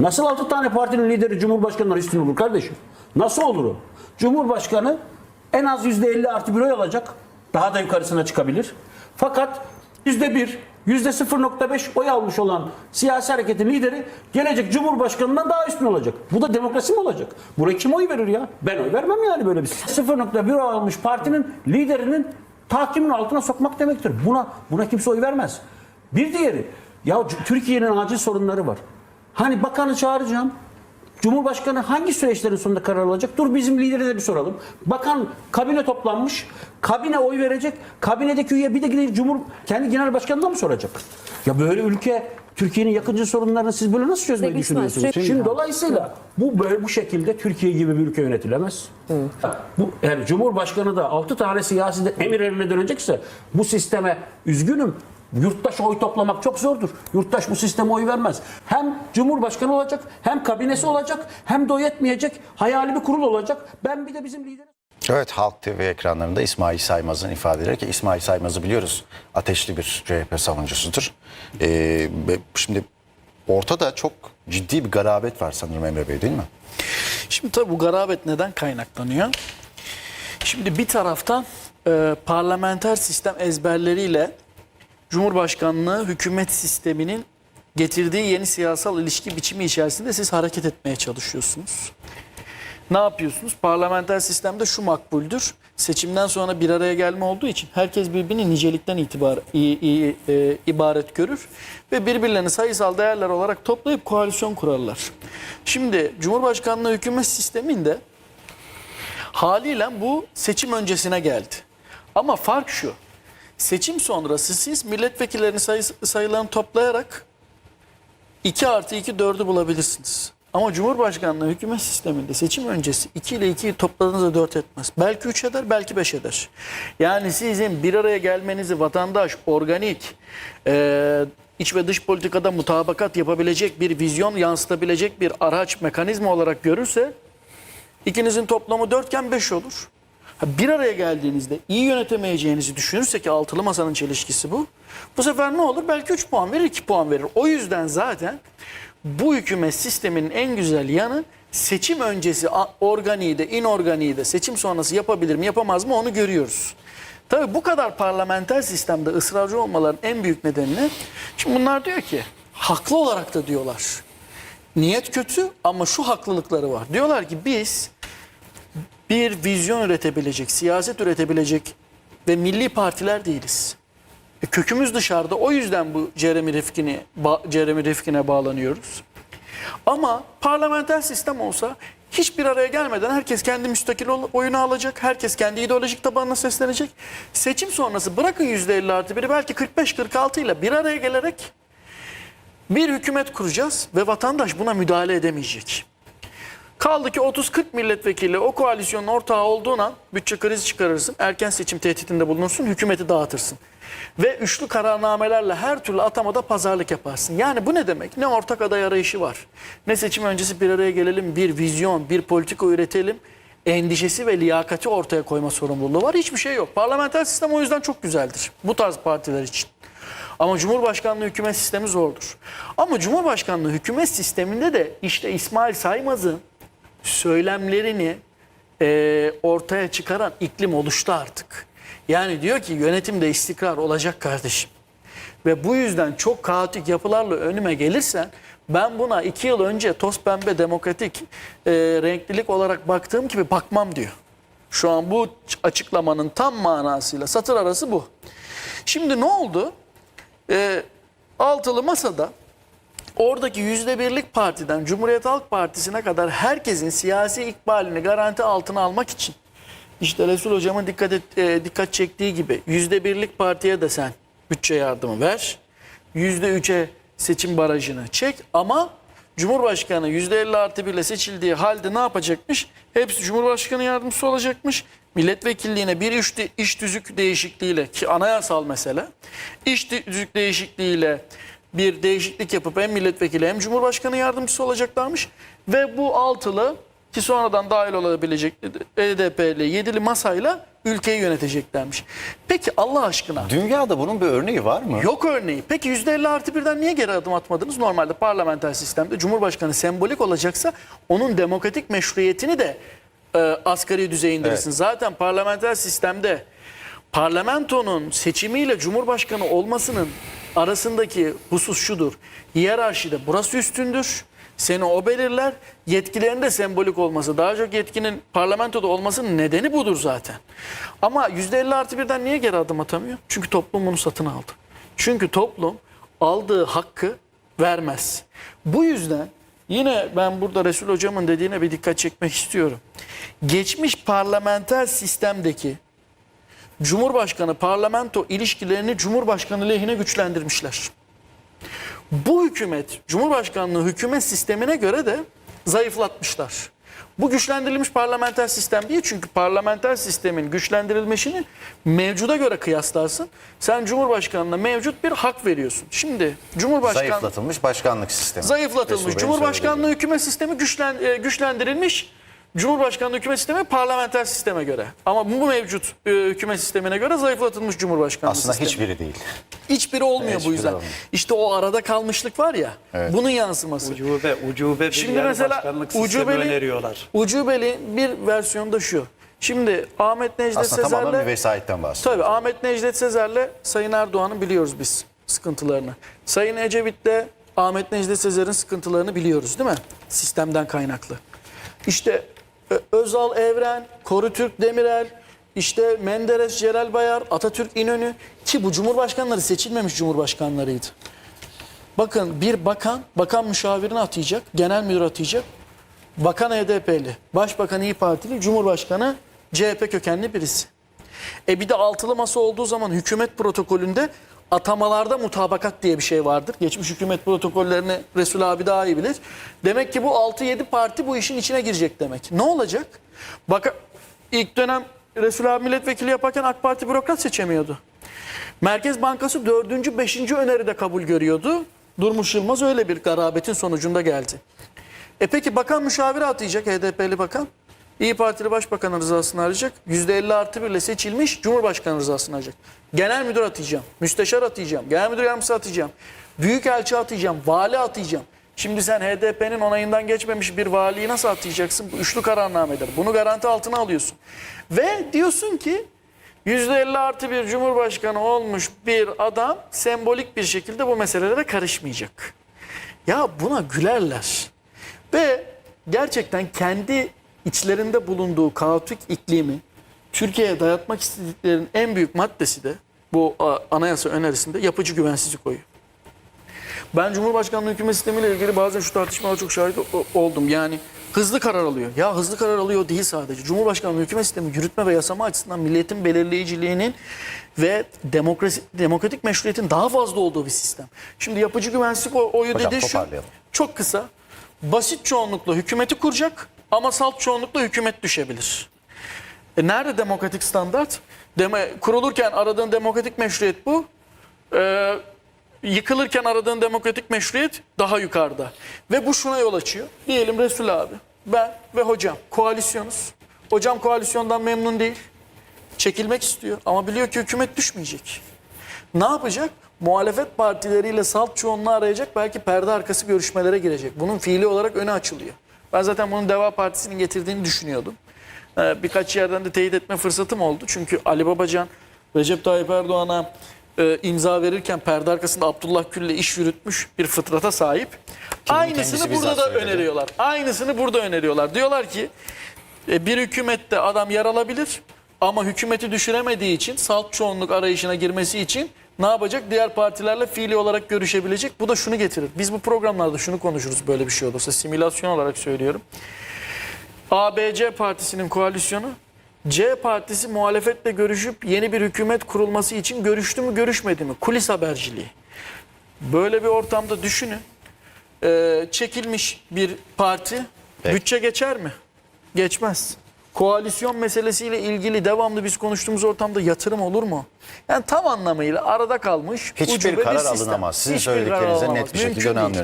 Nasıl 6 tane partinin lideri Cumhurbaşkanı'ndan üstün olur kardeşim? Nasıl olur o? Cumhurbaşkanı en az %50 artı bir oy alacak. Daha da yukarısına çıkabilir. Fakat %1, %0.5 oy almış olan siyasi hareketin lideri gelecek Cumhurbaşkanı'ndan daha üstün olacak. Bu da demokrasi mi olacak? Buraya kim oy verir ya? Ben oy vermem yani böyle bir şey. 0.1 oy almış partinin liderinin tahkimin altına sokmak demektir. Buna buna kimse oy vermez. Bir diğeri ya Türkiye'nin acil sorunları var. Hani bakanı çağıracağım. Cumhurbaşkanı hangi süreçlerin sonunda karar alacak? Dur bizim lideri de bir soralım. Bakan kabine toplanmış. Kabine oy verecek. Kabinedeki üye bir de gidip Cumhur kendi genel başkanına mı soracak? Ya böyle ülke Türkiye'nin yakıncı sorunlarını siz böyle nasıl çözmeyi Peki, düşünüyorsunuz? sürekli- Şimdi dolayısıyla bu böyle bu şekilde Türkiye gibi bir ülke yönetilemez. Bu yani Cumhurbaşkanı da 6 tane siyasi de emir eline dönecekse bu sisteme üzgünüm. Yurttaş oy toplamak çok zordur. Yurttaş bu sisteme oy vermez. Hem Cumhurbaşkanı olacak, hem kabinesi olacak, hem de o yetmeyecek. Hayali bir kurul olacak. Ben bir de bizim lideri Evet Halk TV ekranlarında İsmail Saymaz'ın ifadeleri ki İsmail Saymaz'ı biliyoruz ateşli bir CHP savunucusudur. Ee, şimdi ortada çok ciddi bir garabet var sanırım Emre Bey değil mi? Şimdi tabii bu garabet neden kaynaklanıyor? Şimdi bir taraftan e, parlamenter sistem ezberleriyle Cumhurbaşkanlığı hükümet sisteminin getirdiği yeni siyasal ilişki biçimi içerisinde siz hareket etmeye çalışıyorsunuz. Ne yapıyorsunuz? Parlamenter sistemde şu makbuldür. Seçimden sonra bir araya gelme olduğu için herkes birbirini nicelikten itibar, i- i- e, ibaret görür ve birbirlerini sayısal değerler olarak toplayıp koalisyon kurarlar. Şimdi Cumhurbaşkanlığı hükümet sisteminde haliyle bu seçim öncesine geldi. Ama fark şu. Seçim sonrası siz milletvekillerinin sayısı, sayılarını toplayarak 2 artı 2 4'ü bulabilirsiniz. Ama Cumhurbaşkanlığı hükümet sisteminde seçim öncesi 2 ile 2'yi topladığınızda 4 etmez. Belki 3 eder, belki 5 eder. Yani sizin bir araya gelmenizi vatandaş organik, e, iç ve dış politikada mutabakat yapabilecek bir vizyon yansıtabilecek bir araç, mekanizma olarak görürse ikinizin toplamı 4 iken 5 olur. Bir araya geldiğinizde iyi yönetemeyeceğinizi düşünürse ki altılı masanın çelişkisi bu. Bu sefer ne olur? Belki 3 puan verir, 2 puan verir. O yüzden zaten bu hükümet sisteminin en güzel yanı seçim öncesi organiği de inorganiği de seçim sonrası yapabilir mi yapamaz mı onu görüyoruz. Tabii bu kadar parlamenter sistemde ısrarcı olmaların en büyük nedeni şimdi bunlar diyor ki haklı olarak da diyorlar. Niyet kötü ama şu haklılıkları var. Diyorlar ki biz bir vizyon üretebilecek, siyaset üretebilecek ve milli partiler değiliz. E, kökümüz dışarıda. O yüzden bu Jeremy Rifkin'i ba- Jeremy Rifkin'e bağlanıyoruz. Ama parlamenter sistem olsa hiçbir araya gelmeden herkes kendi müstakil oyunu alacak. Herkes kendi ideolojik tabanına seslenecek. Seçim sonrası bırakın %50 artı biri belki 45-46 ile bir araya gelerek bir hükümet kuracağız ve vatandaş buna müdahale edemeyecek. Kaldı ki 30-40 milletvekili o koalisyonun ortağı olduğun an bütçe krizi çıkarırsın, erken seçim tehditinde bulunursun, hükümeti dağıtırsın. Ve üçlü kararnamelerle her türlü atamada pazarlık yaparsın. Yani bu ne demek? Ne ortak aday arayışı var, ne seçim öncesi bir araya gelelim, bir vizyon, bir politika üretelim, endişesi ve liyakati ortaya koyma sorumluluğu var. Hiçbir şey yok. Parlamenter sistem o yüzden çok güzeldir bu tarz partiler için. Ama Cumhurbaşkanlığı hükümet sistemi zordur. Ama Cumhurbaşkanlığı hükümet sisteminde de işte İsmail Saymaz'ın söylemlerini e, ortaya çıkaran iklim oluştu artık. Yani diyor ki yönetimde istikrar olacak kardeşim. Ve bu yüzden çok kaotik yapılarla önüme gelirsen ben buna iki yıl önce toz pembe demokratik e, renklilik olarak baktığım gibi bakmam diyor. Şu an bu açıklamanın tam manasıyla satır arası bu. Şimdi ne oldu? E, altılı masada oradaki yüzde birlik partiden Cumhuriyet Halk Partisi'ne kadar herkesin siyasi ikbalini garanti altına almak için işte Resul Hocam'ın dikkat, et, e, dikkat çektiği gibi yüzde birlik partiye de sen bütçe yardımı ver. Yüzde üçe seçim barajını çek ama Cumhurbaşkanı yüzde elli artı birle seçildiği halde ne yapacakmış? Hepsi Cumhurbaşkanı yardımcısı olacakmış. Milletvekilliğine bir iş, iş tüzük değişikliğiyle ki anayasal mesele iş tüzük değişikliğiyle bir değişiklik yapıp hem milletvekili hem cumhurbaşkanı yardımcısı olacaklarmış ve bu altılı ki sonradan dahil olabilecek HDP'li yedili masayla ülkeyi yöneteceklermiş. Peki Allah aşkına Dünyada bunun bir örneği var mı? Yok örneği. Peki %50 artı birden niye geri adım atmadınız? Normalde parlamenter sistemde Cumhurbaşkanı sembolik olacaksa onun demokratik meşruiyetini de e, asgari düzeye indirirsin. Evet. Zaten parlamenter sistemde parlamentonun seçimiyle Cumhurbaşkanı olmasının arasındaki husus şudur. Hiyerarşide burası üstündür. Seni o belirler. Yetkilerin de sembolik olması, daha çok yetkinin parlamentoda olmasının nedeni budur zaten. Ama %50 artı birden niye geri adım atamıyor? Çünkü toplum bunu satın aldı. Çünkü toplum aldığı hakkı vermez. Bu yüzden yine ben burada Resul Hocam'ın dediğine bir dikkat çekmek istiyorum. Geçmiş parlamenter sistemdeki Cumhurbaşkanı parlamento ilişkilerini Cumhurbaşkanı lehine güçlendirmişler. Bu hükümet Cumhurbaşkanlığı hükümet sistemine göre de zayıflatmışlar. Bu güçlendirilmiş parlamenter sistem değil çünkü parlamenter sistemin güçlendirilmesini mevcuda göre kıyaslarsın. Sen Cumhurbaşkanına mevcut bir hak veriyorsun. Şimdi Cumhurbaşkanı Zayıflatılmış başkanlık sistemi. zayıflatılmış. Cumhurbaşkanlığı hükümet sistemi güçlen, e, güçlendirilmiş. Cumhurbaşkanlığı hükümet sistemi parlamenter sisteme göre. Ama bu mevcut e, hükumet sistemine göre zayıflatılmış Cumhurbaşkanlığı Aslında sistemi. hiçbiri değil. Hiçbiri olmuyor bu Hiçbiri yüzden. olmuyor. İşte o arada kalmışlık var ya. Evet. Bunun yansıması. Ucube, ucube bir Şimdi yer mesela başkanlık sistemi ucubeli, öneriyorlar. ucubeli bir versiyon da şu. Şimdi Ahmet Necdet Aslında tamamen bir Sezer'le vesayetten bahsediyor. Tabii Ahmet Necdet Sezer'le Sayın Erdoğan'ı biliyoruz biz sıkıntılarını. Sayın Ecevit'le Ahmet Necdet Sezer'in sıkıntılarını biliyoruz değil mi? Sistemden kaynaklı. İşte Özal Evren, Koru Türk Demirel, işte Menderes Celal Bayar, Atatürk İnönü ki bu cumhurbaşkanları seçilmemiş cumhurbaşkanlarıydı. Bakın bir bakan, bakan müşavirini atayacak, genel müdür atayacak. Bakan HDP'li, başbakan İyi Partili, cumhurbaşkanı CHP kökenli birisi. E bir de altılı masa olduğu zaman hükümet protokolünde atamalarda mutabakat diye bir şey vardır. Geçmiş hükümet protokollerini Resul abi daha iyi bilir. Demek ki bu 6-7 parti bu işin içine girecek demek. Ne olacak? Bak ilk dönem Resul abi milletvekili yaparken AK Parti bürokrat seçemiyordu. Merkez Bankası 4. 5. öneride kabul görüyordu. Durmuş Yılmaz öyle bir garabetin sonucunda geldi. E peki bakan müşaviri atayacak HDP'li bakan. İyi Partili Başbakan rızasını arayacak. %50 artı birle seçilmiş Cumhurbaşkanı rızasını arayacak. Genel müdür atayacağım. Müsteşar atayacağım. Genel müdür yardımcısı atayacağım. Büyükelçi atayacağım. Vali atayacağım. Şimdi sen HDP'nin onayından geçmemiş bir valiyi nasıl atayacaksın? Bu üçlü kararnamedir. Bunu garanti altına alıyorsun. Ve diyorsun ki %50 artı bir cumhurbaşkanı olmuş bir adam sembolik bir şekilde bu meselelere karışmayacak. Ya buna gülerler. Ve gerçekten kendi içlerinde bulunduğu kaotik iklimi Türkiye'ye dayatmak istediklerinin en büyük maddesi de bu anayasa önerisinde yapıcı güvensizlik koyuyor. Ben Cumhurbaşkanlığı hükümet sistemiyle ilgili bazen şu tartışmalara çok şahit oldum. Yani hızlı karar alıyor. Ya hızlı karar alıyor değil sadece. Cumhurbaşkanlığı hükümet sistemi yürütme ve yasama açısından milletin belirleyiciliğinin ve demokrasi, demokratik meşruiyetin daha fazla olduğu bir sistem. Şimdi yapıcı güvensizlik oyu Hocam, dediği şu. Çok kısa. Basit çoğunlukla hükümeti kuracak ama salt çoğunlukla hükümet düşebilir. E nerede demokratik standart? Deme, kurulurken aradığın demokratik meşruiyet bu. Ee, yıkılırken aradığın demokratik meşruiyet daha yukarıda. Ve bu şuna yol açıyor. Diyelim Resul abi, ben ve hocam koalisyonuz. Hocam koalisyondan memnun değil. Çekilmek istiyor ama biliyor ki hükümet düşmeyecek. Ne yapacak? Muhalefet partileriyle salt çoğunluğu arayacak. Belki perde arkası görüşmelere girecek. Bunun fiili olarak önü açılıyor. Ben zaten bunun Deva Partisi'nin getirdiğini düşünüyordum. Ee, birkaç yerden de teyit etme fırsatım oldu. Çünkü Ali Babacan Recep Tayyip Erdoğan'a e, imza verirken perde arkasında Abdullah Gül'le iş yürütmüş bir fıtrata sahip. Aynısını kendisi burada da söyledi. öneriyorlar. Aynısını burada öneriyorlar. Diyorlar ki e, bir hükümette adam yer alabilir ama hükümeti düşüremediği için salt çoğunluk arayışına girmesi için ne yapacak? Diğer partilerle fiili olarak görüşebilecek. Bu da şunu getirir. Biz bu programlarda şunu konuşuruz böyle bir şey olursa. Simülasyon olarak söylüyorum. ABC partisinin koalisyonu C partisi muhalefetle görüşüp yeni bir hükümet kurulması için görüştü mü görüşmedi mi? Kulis haberciliği. Böyle bir ortamda düşünün. Ee, çekilmiş bir parti Peki. bütçe geçer mi? Geçmez. Koalisyon meselesiyle ilgili devamlı biz konuştuğumuz ortamda yatırım olur mu? Yani tam anlamıyla arada kalmış Hiçbir ucube bir karar sistem. alınamaz. Sizin Hiçbir karar net alınamaz. bir şekilde Mümkün değil. inanıyorum.